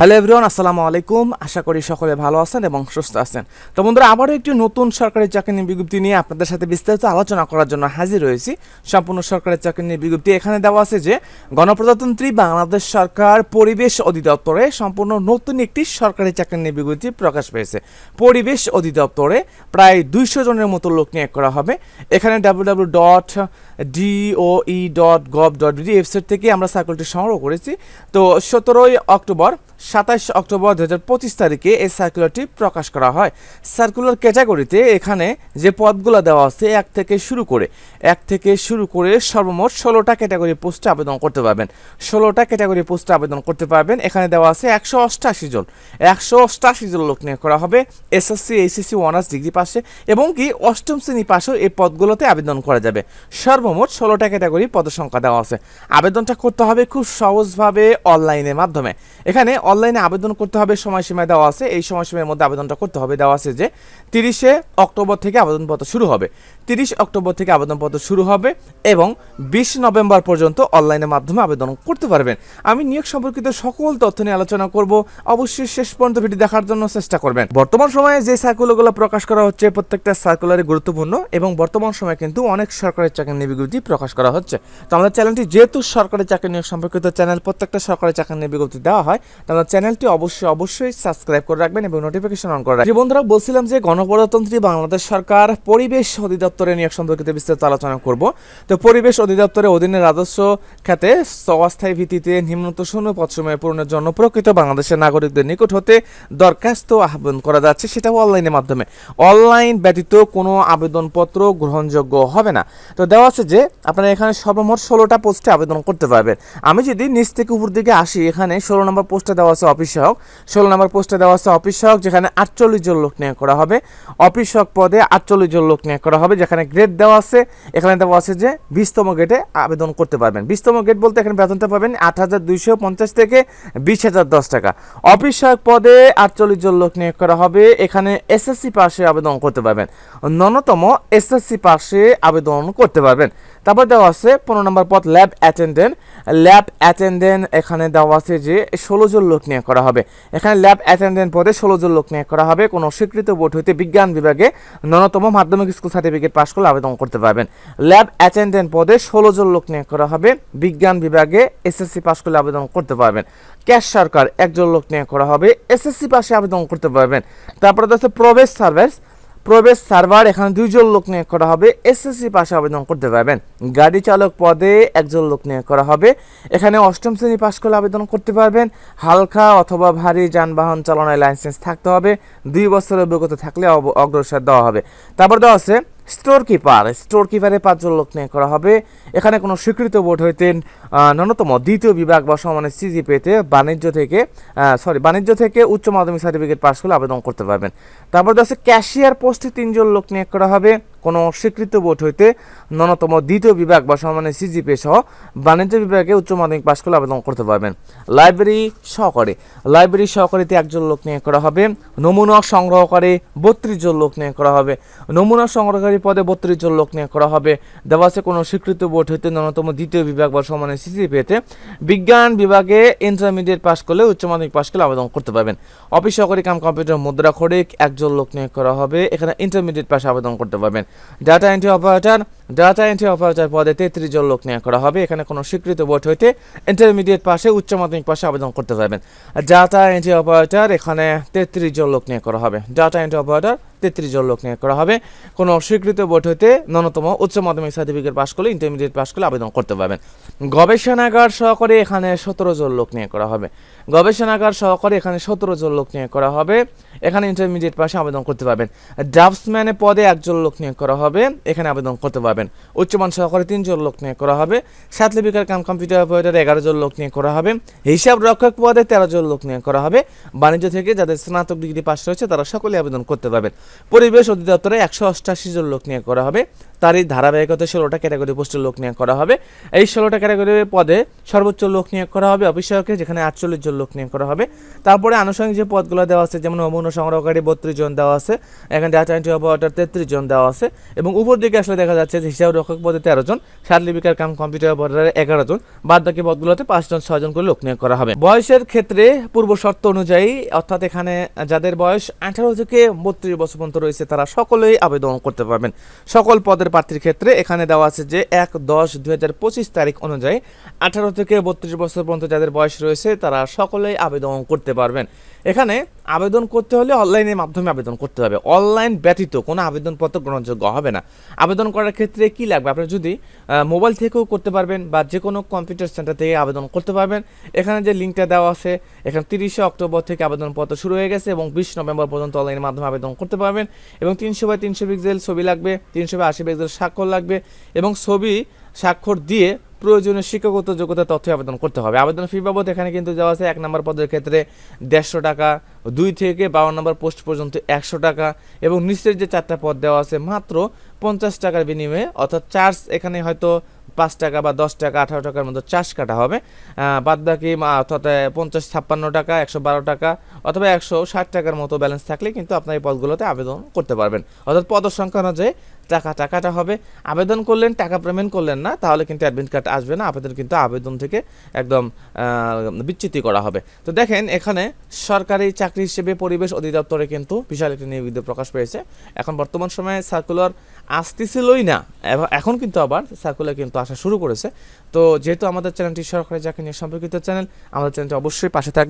Hello everyone, আসসালামু আলাইকুম। আশা করি সকলে ভালো আছেন এবং সুস্থ আছেন। তো বন্ধুরা, আবারও একটি নতুন সরকারি চাকরি নিয়ে বিজ্ঞপ্তি নিয়ে আপনাদের সাথে বিস্তারিত আলোচনা করার জন্য হাজির হয়েছি সম্পূর্ণ সরকারি চাকরি নিয়ে বিজ্ঞপ্তি এখানে দেওয়া আছে যে, গণপ্রজাতন্ত্রী বাংলাদেশ সরকার পরিবেশ অধিদপ্তরে সম্পূর্ণ নতুন একটি সরকারি চাকরি নিয়ে বিজ্ঞপ্তি প্রকাশ পেয়েছে। পরিবেশ অধিদপ্তরে প্রায় দুইশো জনের মতো লোক নিয়োগ করা হবে। এখানে W W dot DOE dot gov dot BD website থেকে আমরা সার্কুলটি সংগ্রহ করেছি। তো সতেরোই অক্টোবর সাতাশ অক্টোবর দু হাজার পঁচিশ তারিখে এই সার্কুলারটি প্রকাশ করা হয়। সার্কুলার ক্যাটাগরিতে এখানে যে পদগুলো দেওয়া আছে, এক থেকে শুরু করে, এক থেকে শুরু করে সর্বমোট ষোলোটা ক্যাটাগরি পোস্টে আবেদন করতে পারবেন। ষোলোটা ক্যাটাগরি পোস্টে আবেদন করতে পারবেন। এখানে দেওয়া আছে একশো অষ্টাশি জন। একশো অষ্টাশি জন লোক নিয়োগ করা হবে, এসএসসি, এইচএসসি অনার্স ডিগ্রি পাশে এবং কি অষ্টম শ্রেণি পাশেও এই পদগুলোতে আবেদন করা যাবে। সর্বমোট ষোলোটা ক্যাটাগরি পদের সংখ্যা দেওয়া আছে। আবেদনটা করতে হবে খুব সহজভাবে অনলাইনের মাধ্যমে। এখানে অনলাইনে আবেদন করতে হবে, সময়সীমা দেওয়া আছে। এই সময়সীমার মধ্যে আবেদনটা করতে হবে। দেওয়া আছে যে তিরিশে অক্টোবর থেকে আবেদনপত্র শুরু হবে। তিরিশ অক্টোবর থেকে আবেদনপত্র শুরু হবে এবং বিশ নভেম্বর পর্যন্ত অনলাইনের মাধ্যমে আবেদন করতে পারবেন। আমি নিয়োগ সম্পর্কিত সকল তথ্য নিয়ে আলোচনা করব। অবশ্যই শেষ পর্যন্ত ভিডিও দেখার জন্য চেষ্টা করবেন। বর্তমান সময়ে যে সার্কুলারগুলো প্রকাশ করা হচ্ছে, প্রত্যেকটা সার্কুলারে গুরুত্বপূর্ণ এবং বর্তমান সময়ে কিন্তু অনেক সরকারি চাকরি বিজ্ঞপ্তি প্রকাশ করা হচ্ছে। তো আমাদের চ্যানেলটি যেহেতু সরকারি চাকরি নিয়োগ সম্পর্কিত চ্যানেল, প্রত্যেকটা সরকারি চাকরি বিজ্ঞপ্তি দেওয়া হয়। তো আমাদের চ্যানেলটি অবশ্যই অবশ্যই সাবস্ক্রাইব করে রাখবেন এবং নোটিফিকেশন অন করে রাখবেন। বন্ধুরা, বলছিলাম যে গণপ্রজাতন্ত্রী বাংলাদেশ সরকার পরিবেশ অধিদপ্তরে নিয়োগ সম্পর্কিত বিস্তারিত আলোচনা করব। তো পরিবেশ অধিদপ্তরের অধীনে রাজস্ব খাতে অস্থায়ী ভিত্তিতে নিম্নত শূন্য পদসময় পূরণের জন্য প্রকৃত বাংলাদেশের নাগরিকদের নিকট হতে দরখাস্ত আহ্বান করা যাচ্ছে, সেটাও অনলাইনের মাধ্যমে। অনলাইন ব্যতীত কোনো আবেদনপত্র গ্রহণযোগ্য হবে না। তো দেওয়া আছে যে, আপনারা এখানে সর্বমোট ষোলোটা পোস্টে আবেদন করতে পারবেন। আমি যদি নিচ থেকে উপর দিকে আসি, এখানে ষোলো নম্বর পোস্টে দেওয়া আছে অফিস সহায়ক ষোলো নম্বর পোস্টে দেওয়া আছে অফিস সহায়ক যেখানে আটচল্লিশ জন লোক নিয়োগ করা হবে। অফিস সহায়ক পদে আটচল্লিশ জন লোক নিয়োগ করা হবে, যেখানে গ্রেড দেওয়া আছে। এখানে দেওয়া আছে যে বিশতম গেটে আবেদন করতে পারবেন। বিশতম গেট বলতে এখানে বেতনটা পাবেন আট হাজার দুইশো পঞ্চাশ থেকে বিশ হাজার দশ টাকা। অফিস সহায়ক পদে আটচল্লিশ জন লোক নিয়োগ করা হবে, এখানে এসএসসি পাশে আবেদন করতে পারবেন। ন্যূনতম এসএসসি পাশে আবেদন করতে পারবেন। তারপর দেওয়া আছে পনেরো নম্বর পদ ল্যাব অ্যাটেন্ডেন্ট ল্যাব অ্যাটেন্ডেন্ট এখানে দেওয়া আছে যে ষোলো জন লোক নিয়োগ করা হবে। এখানে ল্যাব অ্যাটেন্ডেন্ট পদে ষোলো জন লোক নিয়োগ করা হবে। কোনো স্বীকৃত বোর্ড হইতে বিজ্ঞান বিভাগে ন্যূনতম মাধ্যমিক স্কুল সার্টিফিকেট পাশ করলে আবেদন করতে পারবেন। ল্যাব অ্যাটেন্ডেন্ট পদে ষোলো জন লোক নিয়োগ করা হবে। বিজ্ঞান বিভাগে এসএসসি পাশ করলে আবেদন করতে পারবেন। ক্যাশ সরকার একজন লোক নিয়োগ করা হবে। এসএসসি পাশে আবেদন করতে পারবেন। তারপরে হচ্ছে প্রবেশ সার্ভিস প্রবেশ সার্ভার, এখানে দুইজন লোক নিয়োগ করা হবে। এসএসসি পাশে আবেদন করতে পারবেন। গাড়ি চালক পদে একজন লোক নিয়োগ করা হবে। এখানে অষ্টম শ্রেণি পাশ করলে আবেদন করতে পারবেন। হালকা অথবা ভারী যানবাহন চালনায় লাইসেন্স থাকতে হবে। দুই বছরের অভিজ্ঞতা থাকলে অগ্রসর দেওয়া হবে। তারপর দেওয়া আছে স্টোর কিপার স্টোর কিপারে পাঁচজন লোক নিয়োগ করা হবে। এখানে কোনো স্বীকৃত বোর্ড হইতে ন্যূনতম দ্বিতীয় বিভাগ বা সমানের সিজি পেতে বাণিজ্য থেকে সরি বাণিজ্য থেকে উচ্চ মাধ্যমিক সার্টিফিকেট পাস করলে আবেদন করতে পারবেন। তারপর দেখছে ক্যাশিয়ার পোস্টে তিনজন লোক নিয়োগ করা হবে। কোনো স্বীকৃত বোর্ড হইতে ন্যূনতম দ্বিতীয় বিভাগ বা সমানে সিজিপি সহ বাণিজ্য বিভাগে উচ্চ মাধ্যমিক পাশ করলে আবেদন করতে পারবেন। লাইব্রেরি সহকারে। লাইব্রেরি সহকারীতে একজন লোক নিয়োগ করা হবে। নমুনা সংগ্রহকারী বত্রিশ জন লোক নিয়োগ করা হবে। নমুনা সংগ্রহকারী পদে বত্রিশ জন লোক নিয়োগ করা হবে। আছে কোনো স্বীকৃত বোর্ড হইতে ন্যূনতম দ্বিতীয় বিভাগ বা সমানের সিজিপিতে বিজ্ঞান বিভাগে ইন্টারমিডিয়েট পাশ করলে উচ্চ মাধ্যমিক পাশ করলে আবেদন করতে পারবেন। অফিস সহকারী কাম কম্পিউটার মুদ্রা খড়িক একজন লোক নিয়োগ করা হবে। এখানে ইন্টারমিডিয়েট পাশে আবেদন করতে পারবেন। Data entry operator data entry operator পদে তেত্রিশ জন লোক নিয়োগ করা হবে। এখানে কোনো স্বীকৃত বোর্ড হইতে ইন্টারমিডিয়েট পাশে, উচ্চ মাধ্যমিক পাশে আবেদন করতে পারবেন ডাটা এন্ট্রি অপারেটর এখানে তেত্রিশ জন লোক নিয়োগ করা হবে। ডাটা এন্ট্রি অপারেটর তেত্রিশ জন লোক নিয়োগ করা হবে। কোনো স্বীকৃত বোর্ড হইতে ন্যূনতম উচ্চ মাধ্যমিক সার্টিফিকেট পাশ করলে ইন্টারমিডিয়েট পাশ করলে আবেদন করতে পারবেন। গবেষণাগার সহকারে এখানে সতেরো জন লোক নিয়োগ করা হবে। গবেষণাগার সহকারে এখানে সতেরো জন লোক নিয়োগ করা হবে। এখানে ইন্টারমিডিয়েট পাশে আবেদন করতে পারবেন। ড্রাফটসম্যানের পদে একজন লোক নিয়োগ করা হবে, এখানে আবেদন করতে পারবেন। উচ্চমান সহকারে তিনজন লোক নিয়োগ করা হবে। লিপিকার কাম কম্পিউটার অপারেটর এগারো জন লোক নিয়োগ করা হবে। হিসাব রক্ষক পদে তেরো জন লোক নিয়োগ করা হবে। বাণিজ্য থেকে যাদের স্নাতক ডিগ্রি পাশ রয়েছে তারা সকলে আবেদন করতে পারবেন। পরিবেশ অধিদপ্তরে একশো অষ্টাশি জন লোক নিয়ে করা হবে। তারই ধারাবাহিকতা ষোলোটা ক্যাটাগরি পোস্টে লোক নিয়োগ করা হবে। এই ষোলোটা ক্যাটাগরি পদে সর্বোচ্চ লোক নিয়োগ করা হবে অফিসকে যেখানে আটচল্লিশ জন লোক নিয়োগ করা হবে। তারপরে আনুষঙ্গিক যে পদগুলো দেওয়া আছে, যেমন নমুনা সংগ্রহকারী বত্রিশ জন দেওয়া আছে, এখানে ডাটা এন্ট্রি অপারেটর তেত্রিশ জন দেওয়া আছে এবং উপর দিকে আসলে দেখা যাচ্ছে যে হিসাব রক্ষক পদে তেরো জন, সাত লিপিকার কাম কম্পিউটার অপারেটর এগারো জন, বাদ বাকি পদগুলোতে পাঁচজন ছয়জন করে লোক নিয়োগ করা হবে। বয়সের ক্ষেত্রে পূর্ব শর্ত অনুযায়ী, অর্থাৎ এখানে যাদের বয়স আঠারো থেকে বত্রিশ বছর পর্যন্ত রয়েছে, তারা সকলেই আবেদন করতে পারবেন। সকল পদের প্রার্থীর ক্ষেত্রে এখানে দেওয়া আছে যে এক দশ পঁচিশ তারিখ অনুযায়ী আঠারো থেকে বত্রিশ বছর পর্যন্ত যাদের বয়স রয়েছে তারা সকলেই আবেদন করতে পারবেন। এখানে আবেদন করতে হলে অনলাইনের মাধ্যমে আবেদন করতে হবে। অনলাইন ব্যতীত কোনো আবেদনপত্র গ্রহণযোগ্য হবে না। আবেদন করার ক্ষেত্রে কি লাগবে? আপনি যদি মোবাইল থেকেও করতে পারবেন বা যে কোনো কম্পিউটার সেন্টার থেকে আবেদন করতে পারবেন। এখানে যে লিঙ্কটা দেওয়া আছে, এখানে তিরিশে অক্টোবর থেকে আবেদনপত্র শুরু হয়ে গেছে এবং বিশ নভেম্বর পর্যন্ত অনলাইনের মাধ্যমে আবেদন করতে পারবেন এবং তিনশো বাই তিনশো পিক্সেল ছবি লাগবে, তিনশো বাই আশি পিক্সেল স্বাক্ষর লাগবে এবং ছবি স্বাক্ষর দিয়ে প্রয়োজনীয় শিক্ষাগত যোগ্যতা তথ্য আবেদন করতে হবে। আবেদন ফি বাবদ এখানে কিন্তু দেওয়া আছে, এক নম্বর পদের ক্ষেত্রে দেড়শো টাকা, দুই থেকে বারো নম্বর পোস্ট পর্যন্ত একশো টাকা এবং নিচের যে চারটা পদ দেওয়া আছে মাত্র পঞ্চাশ টাকার বিনিময়ে, অর্থাৎ চার্জ এখানে হয়তো পাঁচ টাকা বা দশ টাকা, আঠারো টাকার মতো চার্জ কাটা হবে। বাদ বাকি অর্থাৎ পঞ্চাশ, ছাপ্পান্ন টাকা, একশো বারো টাকা অথবা একশো ষাট টাকার মতো ব্যালেন্স থাকলে কিন্তু আপনার এই পদগুলোতে আবেদন করতে পারবেন। অর্থাৎ পদের সংখ্যা অনুযায়ী টাকা টাকাটা হবে। আবেদন করলেন টাকা পেমেন্ট করলেন না তাহলে কিন্তু অ্যাডমিট কার্ড আসবে না আপনাদের কিন্তু আবেদন থেকে একদম আহ, বিচ্যুতি করা হবে। তো দেখেন এখানে সরকারি চাকরি হিসেবে পরিবেশ অধিদপ্তরে কিন্তু বিশাল একটি নিয়োগ প্রকাশ পেয়েছে। এখন বর্তমান সময়ে সার্কুলার আসতেছিলই না এখন কিন্তু আবার সার্কুলার কিন্তু আসা শুরু করেছে। তো যেহেতু আমাদের চ্যানেলটি সরকারি চাকরি নিয়ে সম্পর্কিত চ্যানেল আমাদের চ্যানেলটি অবশ্যই পাশে থাকবে